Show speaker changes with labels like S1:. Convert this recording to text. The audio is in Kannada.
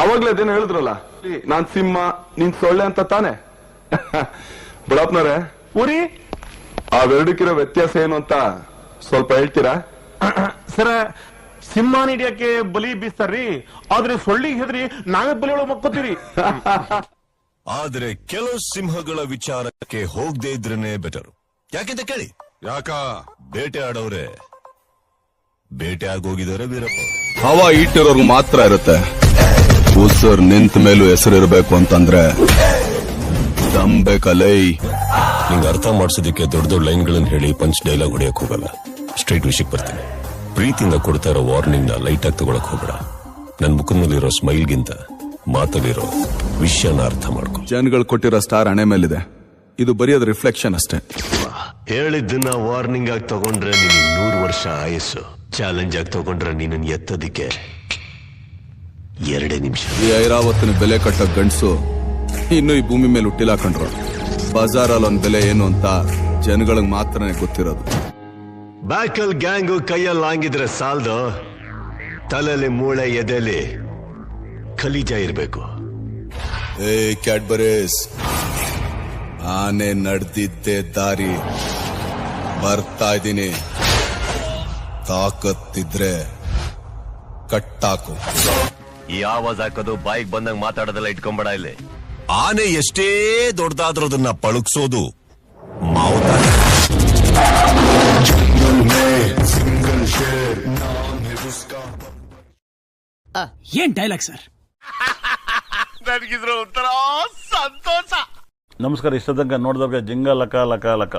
S1: ಅವಾಗ್ಲೇ ಅದೇನು ಹೇಳಿದ್ರಲ್ಲ. ನಾನ್ ಸಿಂಹ ನೀನ್ ಸೊಳ್ಳೆ ಅಂತ ತಾನೆ? ಬಿಡಪ್ನವ್ರೆ
S2: ಊರಿ?
S1: ಅವೆರಡಕ್ಕಿರೋ ವ್ಯತ್ಯಾಸ ಏನು ಅಂತ ಸ್ವಲ್ಪ ಹೇಳ್ತೀರಾ?
S2: ಸರ ಸಿಂಹ ಹಿಡಿಯಕ್ಕೆ ಬಲಿ ಬೀಸ್ತಾರ್ರಿ ಆದ್ರೆ ಸೊಳ್ಳಿಗೆ ಹೆದ್ರಿ ನಾವೇ ಬಲಿ ಒಳಗೆ ಮಕ್ಕೋತೀರಿ
S3: ಆದ್ರೆ ಕೆಲವು ಸಿಂಹಗಳ ವಿಚಾರಕ್ಕೆ ಹೋಗದೆ ಇದ್ರೇನೆ ಬೆಟರ್ ಯಾಕೆಂತ ಕೇಳಿ?
S4: ಯಾಕ?
S3: ಬೇಟೆ ಆಡೋರೆ. ಬೇಟೆ ಆಗೋಗಿದ್ದಾರೆ ವೀರಪ್ಪ.
S5: ಹವಾ ಇಟ್ಟಿರೋರು ಮಾತ್ರ ಇರುತ್ತೆ. ಉಸಿರ್ ನಿಂತ ಮೇಲೂ ಹೆಸರಿರ್ಬೇಕು ಅಂತಂದ್ರೆ ದಮ್ ನಿಂಗ್
S3: ನಿಂಗೆ ಅರ್ಥ ಮಾಡ್ಸೋದಕ್ಕೆ ದೊಡ್ಡ ದೊಡ್ಡ ಲೈನ್ಗಳನ್ನ ಹೇಳಿ ಪಂಚ್ ಡೈಲಾಗ್ ಹೊಡಿಯಕ್ ಹೋಗಲ್ಲ. ಸ್ಟ್ರೈಟ್ ವಿಷಯಕ್ಕೆ ಬರ್ತೀನಿ. ಪ್ರೀತಿಯಿಂದ ಕೊಡ್ತಾ ಇರೋ ವಾರ್ನಿಂಗ್ನ ಲೈಟ್ ಆಗಿ ತಗೊಳಕ್ ಹೋಗ್ಬೇಡ. ನನ್ ಮುಖದಲ್ಲಿರೋ ಸ್ಮೈಲ್ಗಿಂತ ಮಾತಲ್ಲಿರೋ ವಿಷಯನ ಅರ್ಥ ಮಾಡ್ಕೊ.
S5: ಜನಗಳು ಕೊಟ್ಟಿರೋ ಸ್ಟಾರ್ ಹಣೆ ಮೇಲಿದೆ. ಇದು ಬರೆಯೋದ್ ರಿಫ್ಲೆಕ್ಷನ್ ಅಷ್ಟೇ.
S3: ಹೇಳಿದ್ದನ್ನ ವಾರ್ನಿಂಗ್ ಆಗಿ ತಗೊಂಡ್ರೆ ನೀನು ನೂರು ವರ್ಷ ಆಯಸ್ಸು. ಚಾಲೆಂಜ್ ಆಗಿ ತಗೊಂಡ್ರೆ ನೀನನ್ನು ಎತ್ತೋದಿಕ್ಕೆ. ಎರಡೇ ನಿಮಿಷ.
S5: ಈ ಐರಾವತ್ತಿನ ಬೆಲೆ ಕಟ್ಟೋ ಗಂಡಸು ಇನ್ನು ಈ ಭೂಮಿ ಮೇಲೆ ಹುಟ್ಟಿಲ್ಲ ಕಂಡ್ರು ಬಜಾರಲ್ಲಿ ಒಂದ್ ಬೆಲೆ ಏನು ಅಂತ ಜನಗಳಿಗೆ ಮಾತ್ರನೇ ಗೊತ್ತಿರೋದು.
S3: ಬ್ಯಾಕಲ್ ಗ್ಯಾಂಗು ಕೈಯಲ್ಲಿ ಹಾಂಗಿದ್ರೆ ಸಾಲ್ದು ತಲೆಯಲ್ಲಿ ಮೂಳೆ ಎದೆಲಿ ಖಲೀಜ ಇರಬೇಕು.
S5: ಏ ಕ್ಯಾಡ್ಬರೀಸ್ ಆನೆ ನಡೆದಿದ್ದೆ ದಾರಿ. ಬರ್ತಾ ಇದ್ದೀನಿ. ತಾಕತ್ತಿದ್ರೆ ಕಟ್ಟಾಕು.
S3: ಈ ಆವಾಜ್ ಹಾಕೋದು ಬಾಯಿಗೆ ಬಂದಂಗ್ ಮಾತಾಡೋದೆಲ್ಲ ಇಟ್ಕೊಂಬೇಡ ಇಲ್ಲಿ. ಆನೆ ಎಷ್ಟೇ ದೊಡ್ಡದಾದ್ರೂ ಅದನ್ನ ಪಳುಕ್ಸೋದು ಮಾವುತ.
S6: ಏನ್ ಡೈಲಾಗ್ ಸರ್
S2: ನಮಸ್ಕಾರ ಇಷ್ಟದಂಗ ತನಕ ನೋಡಿದವ್ರಿಗೆ ಜಿಂಗ ಲಕ ಲಕ ಲಕ.